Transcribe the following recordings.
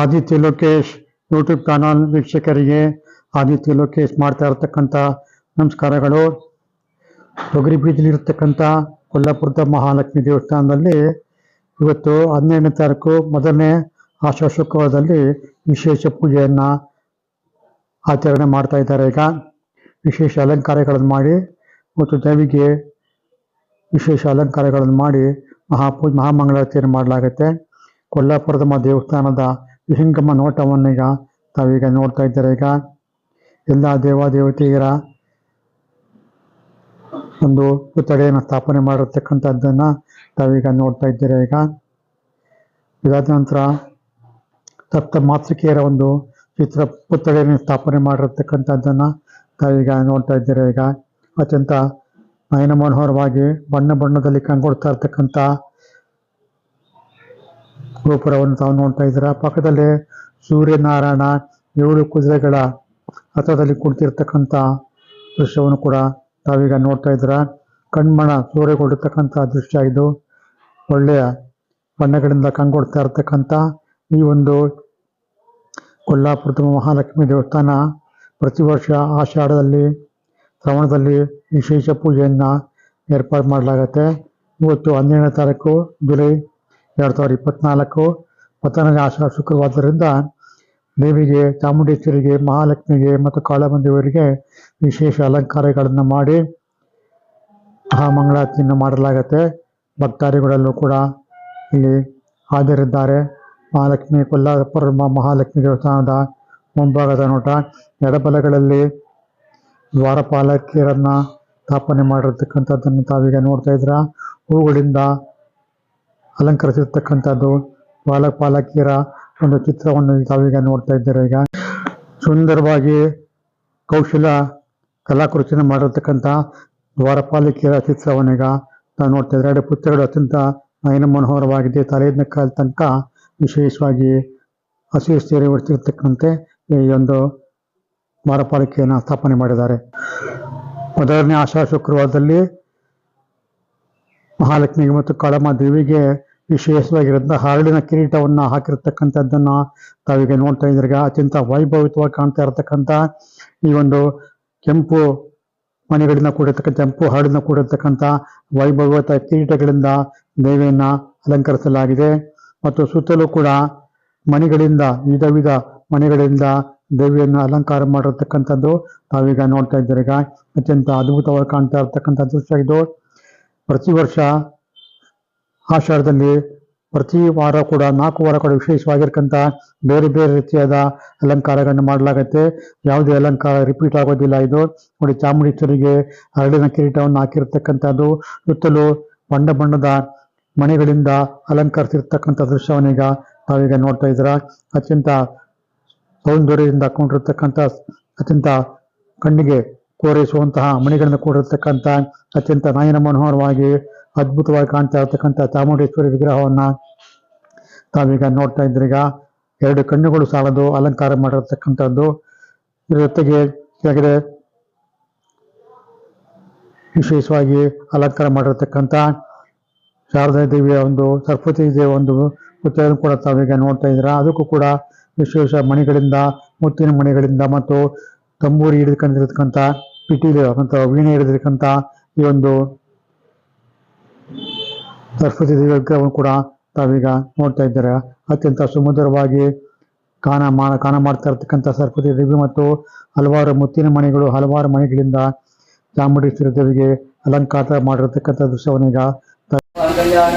Aditya Lokesh YouTube channel ವೀಕ್ಷಕರಿಗೆ ಆದಿತ್ಯ ಲೋಕೇಶ್ ಮಾಡ್ತಾ ಇರತಕ್ಕಂಥ ನಮಸ್ಕಾರಗಳು. ತೊಗರಿ ಬೀಜಲಿರ್ತಕ್ಕಂಥ ಕೊಲ್ಲಾಪುರದ ಮಹಾಲಕ್ಷ್ಮಿ ದೇವಸ್ಥಾನದಲ್ಲಿ ಇವತ್ತು ಹದಿನೈದನೇ ತಾರೀಕು ಮೊದಲನೇ ಆಶಾ ಶುಕ್ರವಾರದಲ್ಲಿ ವಿಶೇಷ ಪೂಜೆಯನ್ನು ಆಚರಣೆ ಮಾಡ್ತಾ ಇದ್ದಾರೆ. ಈಗ ವಿಶೇಷ ಅಲಂಕಾರಗಳನ್ನು ಮಾಡಿ ಮತ್ತು ದೇವಿಗೆ ವಿಶೇಷ ಅಲಂಕಾರಗಳನ್ನು ಮಾಡಿ ಮಹಾಪೂ ಮಹಾಮಂಗಳಾರತಿಯನ್ನು ಮಾಡಲಾಗುತ್ತೆ. ಕೊಲ್ಲಾಪುರದ ದೇವಸ್ಥಾನದ ವಿಹಂಗಮ ಈಗ ತಾವೀಗ ನೋಡ್ತಾ ಇದ್ದಾರೆ ಈಗ? ಎಲ್ಲ ದೇವಾದೇವತೆಯರ ಒಂದು ಪುತ್ತಳೆಯನ್ನು ಸ್ಥಾಪನೆ ಮಾಡಿರ್ತಕ್ಕಂಥದ್ದನ್ನು ತಾವೀಗ ನೋಡ್ತಾ ಇದ್ದೀರಾ ಈಗ? ಇದಾದ ನಂತರ ಸಪ್ತ ಮಾತೃಕೆಯರ ಒಂದು ಚಿತ್ರ ಪುತ್ಥಡೆಯನ್ನು ಸ್ಥಾಪನೆ ಮಾಡಿರ್ತಕ್ಕಂಥದ್ದನ್ನು ತಾವೀಗ ನೋಡ್ತಾ ಇದ್ದೀರಾ ಈಗ? ಅತ್ಯಂತ ನಯನ ಮನೋಹರವಾಗಿ ಬಣ್ಣ ಬಣ್ಣದಲ್ಲಿ ಕಂಗೊಡ್ತಾ ಇರ್ತಕ್ಕಂಥ ಗೋಪುರವನ್ನು ತಾವು ನೋಡ್ತಾ ಇದ್ದೀರಾ? ಪಕ್ಕದಲ್ಲಿ ಸೂರ್ಯನಾರಾಯಣ ಏಳು ಕುದುರೆಗಳ ಹತ್ರದಲ್ಲಿ ಕುಳಿತಿರ್ತಕ್ಕಂಥ ದೃಶ್ಯವನ್ನು ಕೂಡ ತಾವೀಗ ನೋಡ್ತಾ ಇದ್ದೀರಾ? ಕಣ್ಮಣ ಸೂರ್ಯಗೊಂಡಿರ್ತಕ್ಕಂಥ ದೃಶ್ಯ ಇದು. ಒಳ್ಳೆಯ ಬಣ್ಣಗಳಿಂದ ಕಂಗೊಡ್ತಾ ಇರ್ತಕ್ಕಂಥ ಈ ಒಂದು ಕೊಲ್ಲಾಪುರದ ಮಹಾಲಕ್ಷ್ಮಿ ದೇವಸ್ಥಾನ. ಪ್ರತಿ ವರ್ಷ ಆಷಾಢದಲ್ಲಿ, ಶ್ರವಣದಲ್ಲಿ ವಿಶೇಷ ಪೂಜೆಯನ್ನು ಏರ್ಪಾಡು ಮಾಡಲಾಗತ್ತೆ. ಇವತ್ತು ಹನ್ನೆರಡನೇ ತಾರೀಕು, ಜುಲೈ ಎರಡು ಸಾವಿರದ ಇಪ್ಪತ್ನಾಲ್ಕು ಪತನದ ಆಶಾ ಶುಕ್ರವಾರದಿಂದ ದೇವಿಗೆ, ಚಾಮುಂಡೇಶ್ವರಿಗೆ, ಮಹಾಲಕ್ಷ್ಮಿಗೆ ಮತ್ತು ಕಾಳಮಂದಿಯವರಿಗೆ ವಿಶೇಷ ಅಲಂಕಾರಗಳನ್ನು ಮಾಡಿ ಮಹಾಮಂಗಳಾರತಿಯನ್ನು ಮಾಡಲಾಗುತ್ತೆ. ಭಕ್ತಾದಿಗಳಲ್ಲೂ ಕೂಡ ಇಲ್ಲಿ ಹಾಜರಿದ್ದಾರೆ. ಮಹಾಲಕ್ಷ್ಮಿ ಕೊಲ್ಲಾಪುರ ಮಹಾಲಕ್ಷ್ಮಿ ದೇವಸ್ಥಾನದ ಮುಂಭಾಗದ ನೋಟ. ಎಡಬಲಗಳಲ್ಲಿ ದ್ವಾರಪಾಲಕಿಯರನ್ನ ಸ್ಥಾಪನೆ ಮಾಡಿರ್ತಕ್ಕಂಥದ್ದನ್ನು ತಾವೀಗ ನೋಡ್ತಾ ಇದ್ರ ಹೂಗಳಿಂದ ಅಲಂಕರಿಸಿರ್ತಕ್ಕಂಥದ್ದು ಬಾಲಪಾಲಕಿಯರ ಒಂದು ಚಿತ್ರವನ್ನು ತಾವೀಗ ನೋಡ್ತಾ ಇದ್ದೀರ ಈಗ. ಸುಂದರವಾಗಿ ಕೌಶಲ ಕಲಾಕೃತಿನ ಮಾಡಿರ್ತಕ್ಕಂಥ ದ್ವಾರಪಾಲಿಕೆಯರ ಚಿತ್ರವನ್ನೀಗ ನಾವು ನೋಡ್ತಾ ಇದ್ದಾರೆ. ಎರಡು ಪುತ್ರಗಳು ಅತ್ಯಂತ ನಯನ ಮನೋಹರವಾಗಿದೆ. ತಲೆಯಿಂದ ಕಾಲ ತನಕ ವಿಶೇಷವಾಗಿ ಹಸಿರು ಸೇರಿ ಹೊಡ್ತಿರ್ತಕ್ಕಂತೆ ಈ ಒಂದು ದ್ವಾರಪಾಲಿಕೆಯನ್ನು ಸ್ಥಾಪನೆ ಮಾಡಿದ್ದಾರೆ. ಮೊದಲನೇ ಆಶಾ ಶುಕ್ರವಾರದಲ್ಲಿ ಮಹಾಲಕ್ಷ್ಮಿಗೆ ಮತ್ತು ಕಾಳಮ್ಮ ದೇವಿಗೆ ವಿಶೇಷವಾಗಿರುವಂತಹ ಹರಳಿನ ಕಿರೀಟವನ್ನು ಹಾಕಿರ್ತಕ್ಕಂಥದ್ದನ್ನು ತಾವೀಗ ನೋಡ್ತಾ ಇದ್ರಾಗ ಅತ್ಯಂತ ವೈಭವಿತವಾಗಿ ಕಾಣ್ತಾ ಇರತಕ್ಕಂಥ ಈ ಒಂದು ಕೆಂಪು ಮನೆಗಳಿಂದ ಕೂಡಿರ್ತಕ್ಕಂಥ, ಕೆಂಪು ಹರಳಿನ ಕೂಡಿರ್ತಕ್ಕಂಥ ವೈಭವತ ಕಿರೀಟಗಳಿಂದ ದೇವಿಯನ್ನ ಅಲಂಕರಿಸಲಾಗಿದೆ. ಮತ್ತು ಸುತ್ತಲೂ ಕೂಡ ಮನೆಗಳಿಂದ ವಿಧ ವಿಧ ಮನೆಗಳಿಂದ ದೇವಿಯನ್ನು ಅಲಂಕಾರ ಮಾಡಿರ್ತಕ್ಕಂಥದ್ದು ತಾವೀಗ ನೋಡ್ತಾ ಇದ್ದೀರಿಗ ಅತ್ಯಂತ ಅದ್ಭುತವಾಗಿ ಕಾಣ್ತಾ ಇರ್ತಕ್ಕಂಥ ದೃಶ್ಯ ಇದು. ಪ್ರತಿ ವರ್ಷ ಆಷಾಢದಲ್ಲಿ ಪ್ರತಿ ವಾರ ಕೂಡ ನಾಲ್ಕು ವಾರ ಕೂಡ ವಿಶೇಷವಾಗಿರ್ತಕ್ಕಂಥ ಬೇರೆ ಬೇರೆ ರೀತಿಯಾದ ಅಲಂಕಾರಗಳನ್ನು ಮಾಡಲಾಗುತ್ತೆ. ಯಾವುದೇ ಅಲಂಕಾರ ರಿಪೀಟ್ ಆಗೋದಿಲ್ಲ ಇದು. ನೋಡಿ, ಚಾಮುಂಡೇಶ್ವರಿಗೆ ಹರಳಿನ ಕಿರೀಟವನ್ನು ಹಾಕಿರ್ತಕ್ಕಂಥದ್ದು. ಸುತ್ತಲೂ ಬಣ್ಣ ಬಣ್ಣದ ಮಣಿಗಳಿಂದ ಅಲಂಕರಿಸಿರ್ತಕ್ಕಂಥ ದೃಶ್ಯವನ್ನೀಗ ತಾವೀಗ ನೋಡ್ತಾ ಇದ್ದೀರ. ಅತ್ಯಂತ ಸೌಂದರ್ಯದಿಂದ ಕೊಂಡಿರ್ತಕ್ಕಂಥ ಅತ್ಯಂತ ಕಣ್ಣಿಗೆ ಕೋರೈಸುವಂತಹ ಮಣಿಗಳನ್ನು ಕೂಡಿರತಕ್ಕಂಥ ಅತ್ಯಂತ ನಯನ ಮನೋಹರವಾಗಿ ಅದ್ಭುತವಾಗಿ ಕಾಣ್ತಾ ಇರತಕ್ಕಂಥ ಚಾಮುಂಡೇಶ್ವರಿ ವಿಗ್ರಹವನ್ನ ತಾವೀಗ ನೋಡ್ತಾ ಇದ್ರೀಗ ಎರಡು ಕಣ್ಣುಗಳು ಸಾಲದು, ಅಲಂಕಾರ ಮಾಡಿರತಕ್ಕಂಥದ್ದು. ಇದ್ರ ಜೊತೆಗೆ ಕೆಳಗಡೆ ವಿಶೇಷವಾಗಿ ಅಲಂಕಾರ ಮಾಡಿರತಕ್ಕಂಥ ಶಾರದಾ ದೇವಿಯ ಒಂದು, ಸರಸ್ವತಿ ದೇವಿಯ ಒಂದು ಮುತ್ತೆಯನ್ನು ಕೂಡ ತಾವೀಗ ನೋಡ್ತಾ ಇದ್ದೀರಾ. ಅದಕ್ಕೂ ಕೂಡ ವಿಶೇಷ ಮಣಿಗಳಿಂದ, ಮುತ್ತಿನ ಮಣಿಗಳಿಂದ ಮತ್ತು ತಂಬೂರಿ ಹಿಡಿದುಕೊಂಡಿರ್ತಕ್ಕಂಥ ಪಿಟೀಲು ಅಂತ ವೀಣೆ ಹಿಡಿದಿರ್ತಕ್ಕಂಥ ಈ ಒಂದು ಸರಸ್ವತಿ ದೇವಿ ವಿಗ್ರಹವನ್ನು ಕೂಡ ತಾವೀಗ ನೋಡ್ತಾ ಇದ್ದಾರೆ ಅತ್ಯಂತ ಸುಮಧುರವಾಗಿ ಕಾಣ ಮಾ ಕಾಣ ಮಾಡ್ತಾ ಇರ್ತಕ್ಕಂಥ ಸರಸ್ವತಿ ದೇವಿ ಮತ್ತು ಹಲವಾರು ಮುತ್ತಿನ ಮನೆಗಳು ಹಲವಾರು ಮನೆಗಳಿಂದ ಚಾಮುಂಡೇಶ್ವರಿ ದೇವಿಗೆ ಅಲಂಕಾರ ಮಾಡಿರ್ತಕ್ಕಂಥ ದೃಶ್ಯವನ್ನೀಗ ಅಂಗಲ್ಯಾನ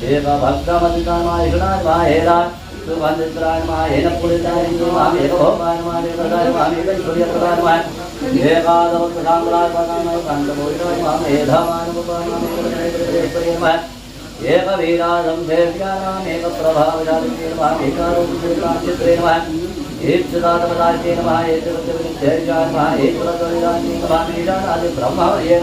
देव भक्तमधिकामायुषणान्माहेरा सुगन्धित्रान्माहेन पुरितारिन्द्रमामेकभोपान्मामेकैश्वर्यप्रदान्मान् एक वीराजं देव्यानामेकप्रभाविराजेनमामेकारूपेणाचित्रेण ईप्सिदातपदाचेन महा एकवृद्धेजान् महा एकवृद्धविदान्येन महामेजानादि ब्रह्मवर्येण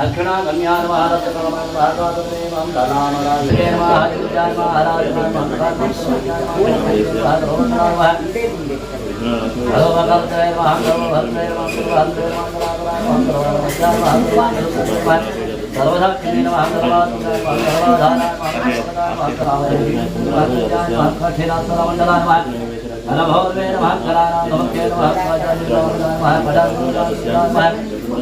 दक्षिणा कन्यान महाराज परमात्मा भागवत प्रेमम धनाम राज प्रेम महाराज महाराज सर्वभक्तेर्महाभगवान् सर्वधारा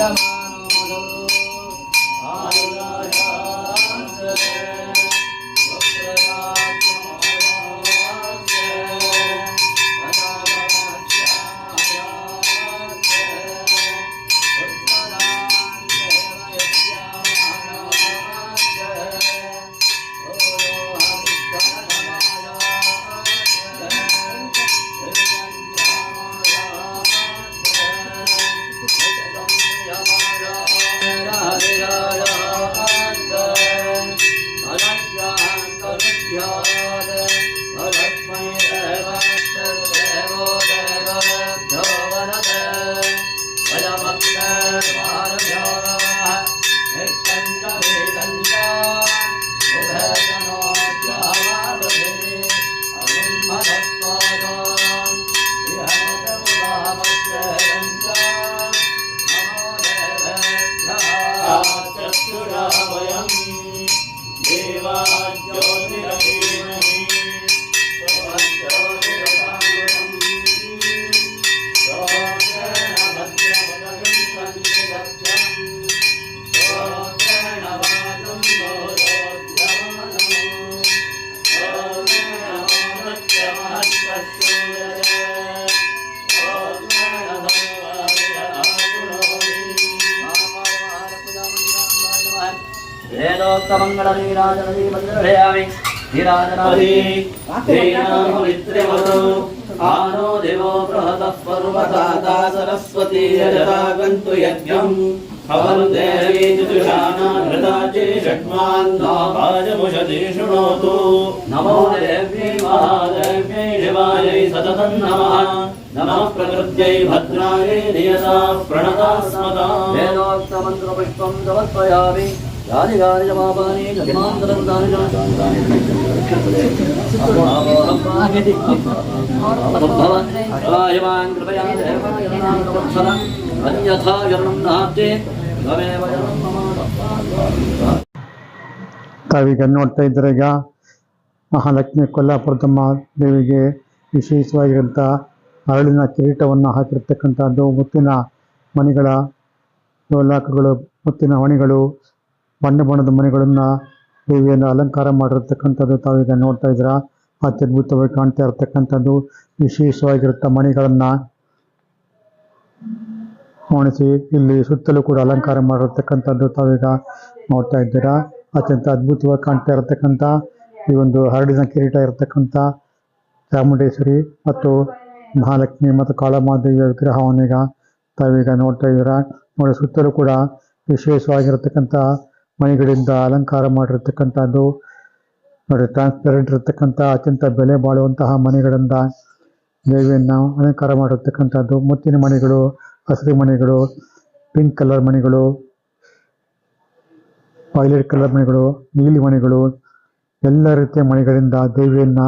Madam. नमः ईशानादिब्रह्मवर्ये ేనోత్తమంగళీరాజనీమద్రభయామి ధీరాజనాది ధీరామిత్రిమదో ఆనో దేవో బృహతః పరుమతా సరస్వతీ యజతాగంతు యజ్ఞం. ईश्वरैतबालानाय नमः एकादे नमः ईशत्वे नमः ईशत्ताय नकारोपाय नमः ललांतिकालसपुराणं ललाटधैरान्तिनाय महारत्मनोजमीयान्ये महारत्यकोशानाय महारत्यात्साय लक्षणागम्यान् महारत्यकमं भारतात्रेमं ललामराजये महाराजाय वेदोक्तमङ्गलनीराजनदी मन्दिरयामि नीराजनादि ीनामवित्र्यमतो आनो देवो बृहतः पर्वताता सरस्वती यजतागन्तु यज्ञम् हवनु देवी चतुषाणा घृता चे षट्मान्नो भाजमुषति शृणोतु नमो देव्यै महादेव्यै शिवायै सततं नमः नमः प्रकृत्यै भद्रायै नियता प्रणता स्मता वेदोक्तमन्त्रपुष्पं समर्पयामि यानि यानि च पापानि जन्मान्तरन्तानि च भवान् कृपया देवाय अन्यथा जन्मं नास्ति तमेव जन्मं मम ತಾವೀಗ ನೋಡ್ತಾ ಇದ್ದರೆ ಈಗ ಮಹಾಲಕ್ಷ್ಮಿ ಕೊಲ್ಲಾಪುರದಮ್ಮ ದೇವಿಗೆ ವಿಶೇಷವಾಗಿರುವಂಥ ಅರಳಿನ ಕಿರೀಟವನ್ನು ಹಾಕಿರ್ತಕ್ಕಂಥದ್ದು ಮುತ್ತಿನ ಮಣಿಗಳ ಲೋಲಾಕಗಳು, ಮುತ್ತಿನ ಮಣಿಗಳು, ಬಣ್ಣ ಬಣ್ಣದ ಮನೆಗಳನ್ನು ದೇವಿಯನ್ನು ಅಲಂಕಾರ ಮಾಡಿರ್ತಕ್ಕಂಥದ್ದು ತಾವೀಗ ನೋಡ್ತಾ ಇದ್ದೀರಾ ಅತ್ಯದ್ಭುತವಾಗಿ ಕಾಣ್ತಾ ಇರತಕ್ಕಂಥದ್ದು ವಿಶೇಷವಾಗಿರುತ್ತ ಮಣಿಗಳನ್ನು ಗಮನಿಸಿ ಇಲ್ಲಿ ಸುತ್ತಲೂ ಕೂಡ ಅಲಂಕಾರ ಮಾಡಿರ್ತಕ್ಕಂಥದ್ದು ತಾವೀಗ ನೋಡ್ತಾ ಇದ್ದೀರಾ. ಅತ್ಯಂತ ಅದ್ಭುತವಾಗಿ ಕಾಣ್ತಾ ಇರತಕ್ಕಂಥ ಈ ಒಂದು ಹರಡಿನ ಕಿರೀಟ ಇರತಕ್ಕಂಥ ಚಾಮುಂಡೇಶ್ವರಿ ಮತ್ತು ಮಹಾಲಕ್ಷ್ಮಿ ಮತ್ತು ಕಾಳಮಾದೇವಿಯ ಈಗ ತಾವೀಗ ನೋಡ್ತಾ ಇದ್ದೀರಾ. ನೋಡಿ, ಸುತ್ತಲೂ ಕೂಡ ವಿಶೇಷವಾಗಿರತಕ್ಕಂಥ ಮಣಿಗಳಿಂದ ಅಲಂಕಾರ ಮಾಡಿರ್ತಕ್ಕಂಥದ್ದು. ನೋಡಿ ಟ್ರಾನ್ಸ್ಪರೆಂಟ್ ಇರತಕ್ಕಂಥ, ಅತ್ಯಂತ ಬೆಲೆ ಬಾಳುವಂತಹ ಮನೆಗಳಿಂದ ದೇವಿಯನ್ನು ಅಲಂಕಾರ ಮಾಡಿರ್ತಕ್ಕಂಥದ್ದು. ಮುತ್ತಿನ ಮಣಿಗಳು ಹಸಿರು ಮನೆಗಳು ಪಿಂಕ್ ಕಲರ್ ಮನೆಗಳು ವೈಲೆಟ್ ಕಲರ್ ಮನೆಗಳು, ನೀಲಿ ಮನೆಗಳು, ಎಲ್ಲ ರೀತಿಯ ಮನೆಗಳಿಂದ ದೇವಿಯನ್ನ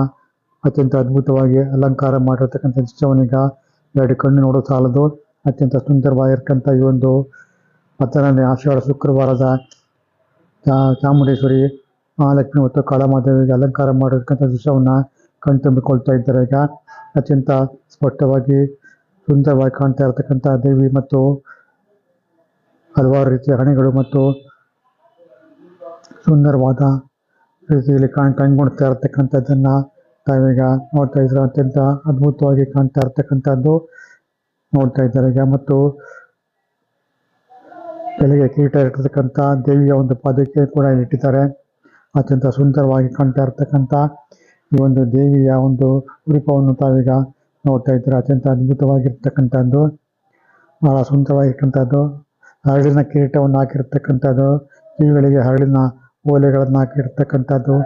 ಅತ್ಯಂತ ಅದ್ಭುತವಾಗಿ ಅಲಂಕಾರ ಮಾಡಿರ್ತಕ್ಕಂಥ ದೃಶ್ಯವನ್ನೀಗ ಎರಡು ಕಣ್ಣು ನೋಡೋ ಸಾಲದು. ಅತ್ಯಂತ ಸುಂದರವಾಗಿರ್ತಕ್ಕಂಥ ಈ ಒಂದು ಹತ್ತನೇ ಆಷಾಢ ಶುಕ್ರವಾರದ ಚಾಮುಂಡೇಶ್ವರಿ, ಮಹಾಲಕ್ಷ್ಮಿ ಮತ್ತು ಕಾಳಮಾದೇವಿಗೆ ಅಲಂಕಾರ ಮಾಡಿರ್ತಕ್ಕಂಥ ದೃಶ್ಯವನ್ನು ಕಣ್ತುಂಬಿಕೊಳ್ತಾ ಇದ್ದಾರೆ. ಈಗ ಅತ್ಯಂತ ಸ್ಪಷ್ಟವಾಗಿ ಸುಂದರವಾಗಿ ಕಾಣ್ತಾ ಇರತಕ್ಕಂಥ ದೇವಿ ಮತ್ತು ಹಲವಾರು ರೀತಿಯ ಹಣೆಗಳು ಮತ್ತು ಸುಂದರವಾದ ರೀತಿಯಲ್ಲಿ ಕಾಣ್, ಕಂಡುಕೊಳ್ತಾ ಇರತಕ್ಕಂಥದ್ದನ್ನ ತಾವೀಗ ನೋಡ್ತಾ ಇದ್ರೆ ಅತ್ಯಂತ ಅದ್ಭುತವಾಗಿ ಕಾಣ್ತಾ ಇರತಕ್ಕಂಥದ್ದು ನೋಡ್ತಾ ಇದ್ದಾರೆ. ಈಗ ಮತ್ತು ಬೆಳಗ್ಗೆ ಕೀಟ ಇಟ್ಟಿರ್ತಕ್ಕಂಥ ದೇವಿಯ ಒಂದು ಪದಕ್ಕೆ ಕೂಡ ಇಟ್ಟಿದ್ದಾರೆ. ಅತ್ಯಂತ ಸುಂದರವಾಗಿ ಕಾಣ್ತಾ ಇರ್ತಕ್ಕಂಥ ಈ ಒಂದು ದೇವಿಯ ಒಂದು ರೂಪವನ್ನು ತಾವೀಗ ನೋಡ್ತಾ ಇದ್ದಾರೆ, ಅತ್ಯಂತ ಅದ್ಭುತವಾಗಿರ್ತಕ್ಕಂಥದ್ದು, ಬಹಳ ಸುಂದರವಾಗಿರ್ತಕ್ಕಂಥದ್ದು. ಹರಳಿನ ಕಿರೀಟವನ್ನು ಹಾಕಿರ್ತಕ್ಕಂಥದ್ದು, ಕಿವಿಗಳಿಗೆ ಹರಳಿನ ಓಲೆಗಳನ್ನು ಹಾಕಿರ್ತಕ್ಕಂಥದ್ದು.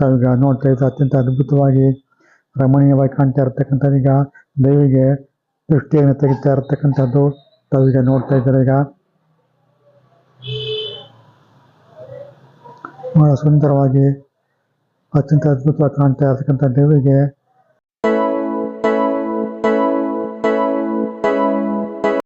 ತಾವೀಗ ನೋಡ್ತಾ ಇದ್ರೆ ಅತ್ಯಂತ ಅದ್ಭುತವಾಗಿ ರಮಣೀಯವಾಗಿ ಕಾಣ್ತಾ ಇರ್ತಕ್ಕಂಥದ್ದು. ಈಗ ದೇವಿಗೆ ದೃಷ್ಟಿಯನ್ನು ತೆಗಿತಾ ಇರತಕ್ಕಂಥದ್ದು. ತಾವೀಗ ನೋಡ್ತಾ ಇದ್ದಾರೆ ಈಗ. ಬಹಳ ಸುಂದರವಾಗಿ, ಅತ್ಯಂತ ಅದ್ಭುತವಾಗಿ ಕಾಣ್ತಾ ಇರತಕ್ಕಂಥ ದೇವಿಗೆ